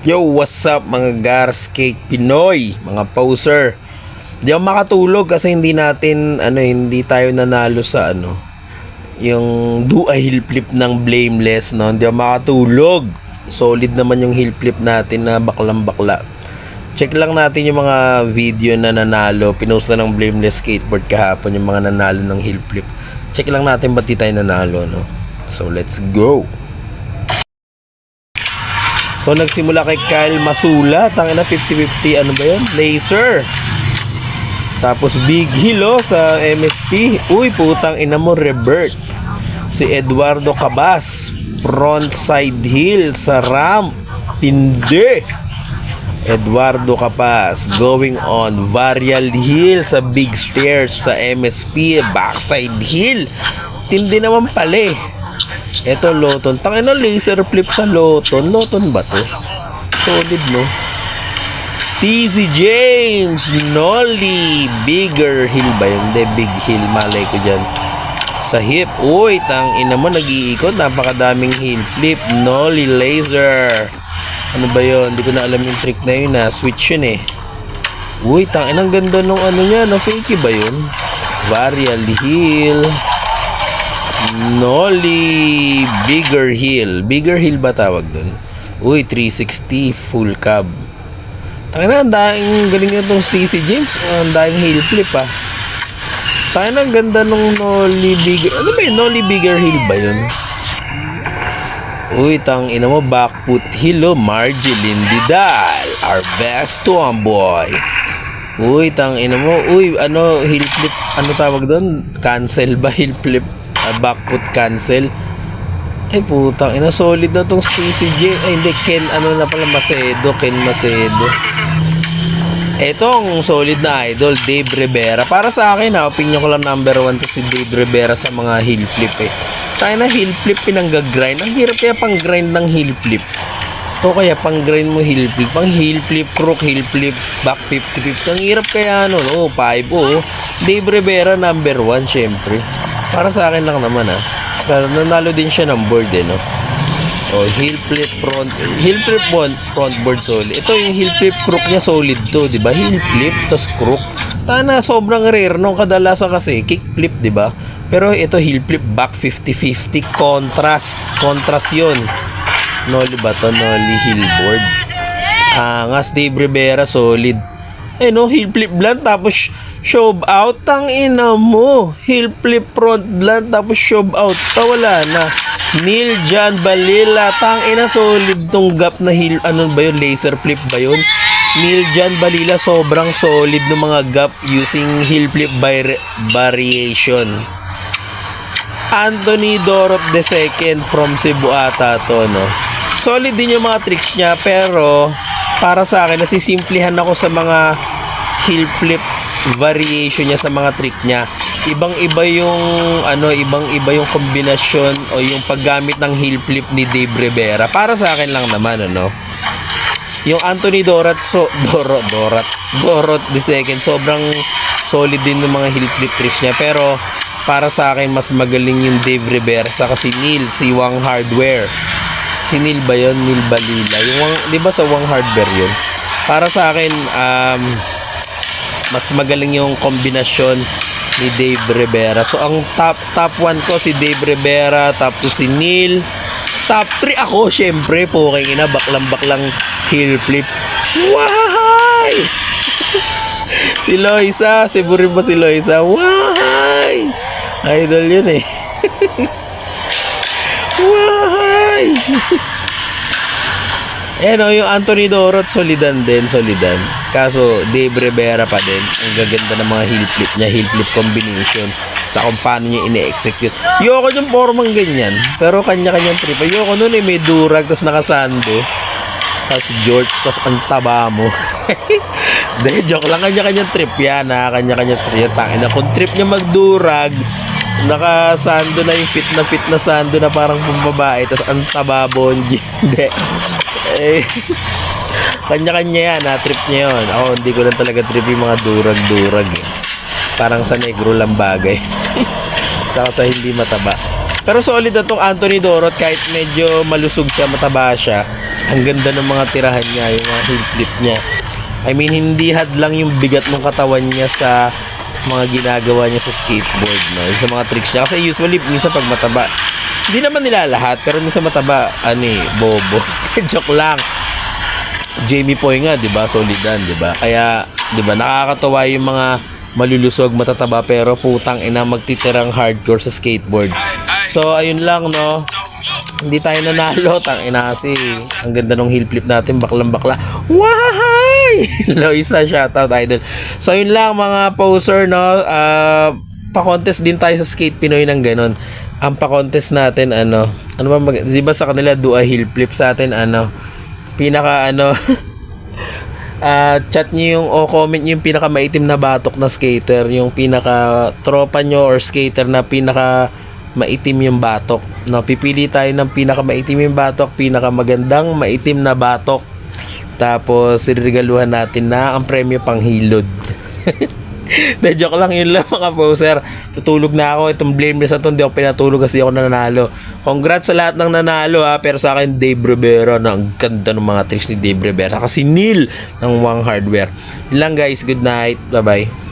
Yo, what's up mga Gars Cake Pinoy, mga poser. Di ako makatulog kasi hindi natin ano hindi tayo nanalo sa ano yung do a heel flip ng blameless no. Hindi ako makatulog. Solid naman yung heel flip natin na baklang bakla. Check lang natin yung mga video na nanalo. Pinost na ng blameless skateboard kahapon yung mga nanalo ng heel flip. Check lang natin ba't di tayo nanalo no. So let's go. So nagsimula kay Kyle Masula, tangina 50-50, ano ba 'yon? Laser. Tapos Big Hill oh, sa MSP. Uy, putang ina mo, revert. Si Eduardo Cabas, front side hill sa ramp. Tindi. Eduardo Capas going on varial hill sa big stairs sa MSP backside hill tindi naman pala eh Eto Loton. Tangina laser flip sa Loton. Loton ba to? Solid no? Steezy James Nolly Bigger Hill ba yun? Hindi, Big Hill. Malay ko dyan. Sa hip. Uy, tang ina mo nag-iikot. Napakadaming hill flip. Nolly laser. Ano ba yun? Hindi ko na alam yung trick na yun na. Switch yun eh. Uy, tang ina ang ganda nung ano niya. No, fakey ba yun? Varial Hill. Nolly Bigger Hill. Bigger Hill ba tawag dun? Uy, 360 full cab. Tangina, ang daing galing na itong Stacy James. Ang daing heel flip ah. Tangina, ang ganda nung Nolly Bigger. Ano ba yun? Nolly Bigger Hill ba yun? Uy, tang ina mo, back foot hill oh, Marjeline Didal. Our best tomboy. Uy, tang ina mo. Uy, ano, heel flip, ano tawag doon? Cancel ba? Heel flip, uh, back foot cancel. Ay, putang ina, solid na tong Stacy J. Ay, hindi, Ken, ano na pala, Macedo, Ken Macedo. Etong solid na idol, Dave Rivera. Para sa akin, ha, opinion ko lang number one to si Dave Rivera sa mga heel flip eh. Tayo na heel flip pinanggagrind. Ang hirap kaya pang grind ng heel flip. O kaya pang grind mo heel flip. Pang heel flip, crook, heel flip, back 50-50. Ang hirap kaya ano, no? 5 oh. Dave Rivera number 1 syempre. Para sa akin lang naman ah. Pero nanalo din siya ng board eh no. Oh, heel flip front, heel flip front, front board solid. Ito yung heel flip crook niya solid to, 'di ba? Heel flip tas crook. Tana sobrang rare nung kadalasan kasi kick flip, 'di ba? Pero ito heel flip back 50-50 contrast. Contrast 'yun. Nolly ba to? Nolly heel board. Angas Dave Rivera solid. Eh no, heel flip blunt tapos shove out tang ina mo. Heel flip front blunt tapos shove out. Pa wala na. Neil John Balila tang ina solid tong gap na heel ano ba yun laser flip ba yun? Neil John Balila sobrang solid ng mga gap using heel flip vari- variation. Anthony Dorot II from Cebu ata to, no? Solid din yung mga tricks niya, pero para sa akin, nasisimplihan ako sa mga heel flip variation niya sa mga trick niya. Ibang-iba yung ano, ibang-iba yung kombinasyon o yung paggamit ng heel flip ni Dave Rivera. Para sa akin lang naman, ano? Yung Anthony Dorot, so, Dorot, Dorot, Dorot II, sobrang solid din ng mga heel flip tricks niya. Pero, para sa akin, mas magaling yung Dave Rivera sa kasi Neil, si Wang Hardware. Si Neil ba yun? Neil Balila. Yung di ba sa Wang Hardware yun? Para sa akin, um, mas magaling yung kombinasyon ni Dave Rivera. So, ang top top 1 ko si Dave Rivera, top 2 si Neil, top 3 ako, syempre, puking ina, baklang-baklang heel flip. Why? si Loisa, si rin ba si Loisa? Why? Idol yun eh. Why? Eh no, yung Anthony Dorot, solidan din, solidan. Kaso, Dave Rivera pa din. Ang gaganda ng mga heel flip niya, heel flip combination sa kung paano niya ine-execute. Yoko yung formang ganyan, pero kanya-kanyang trip. Yoko nun eh, may durag, tas nakasando. Tas George, tas ang taba mo. De, joke lang, kanya-kanyang trip yan ha. Kanya-kanyang trip. Tangin na, kung trip niya magdurag, nakasando na yung fit na fit na sando na parang pambabae, tas ang taba bonji. Hindi. Eh, kanya-kanya yan, ha, trip niya yun. Ako, hindi ko lang talaga trip yung mga durag-durag eh. Parang sa negro lang bagay. Saka sa hindi mataba. Pero solid na tong Anthony Dorot kahit medyo malusog siya, mataba siya. Ang ganda ng mga tirahan niya, yung mga heel flip niya. I mean, hindi hadlang yung bigat ng katawan niya sa mga ginagawa niya sa skateboard, no? Yung sa mga tricks niya. Kasi usually, minsan pag mataba, hindi naman nila lahat, pero minsan mataba, ano eh, bobo. Joke lang. Jamie Poy nga, 'di ba? Solidan, 'di ba? Kaya 'di ba nakakatawa yung mga malulusog, matataba pero putang ina magtitirang hardcore sa skateboard. So ayun lang no. Hindi tayo nanalo, tang ina si. Ang ganda ng heel flip natin, baklang bakla. Wahay! Loisa, shoutout idol. So yun lang mga poser no. Ah, pa-contest din tayo sa Skate Pinoy ng ganun. Ang pa-contest natin ano, ano ba mag, di ba sa kanila do a heel flip sa atin ano, pinaka ano ah chat nyo yung o comment nyo yung pinaka maitim na batok na skater yung pinaka tropa nyo or skater na pinaka maitim yung batok no pipili tayo ng pinaka maitim yung batok pinaka magandang maitim na batok tapos sirigaluhan natin na ang premyo pang hilod De, joke lang yun lang mga poser. Tutulog na ako. Itong blameless na to, hindi ako pinatulog kasi ako nanalo. Congrats sa lahat ng nanalo ha. Pero sa akin, Dave Rivera ang ganda ng mga tricks ni Dave Rivera. Kasi Neil ng Wang Hardware. Yun lang guys. Good night. Bye-bye.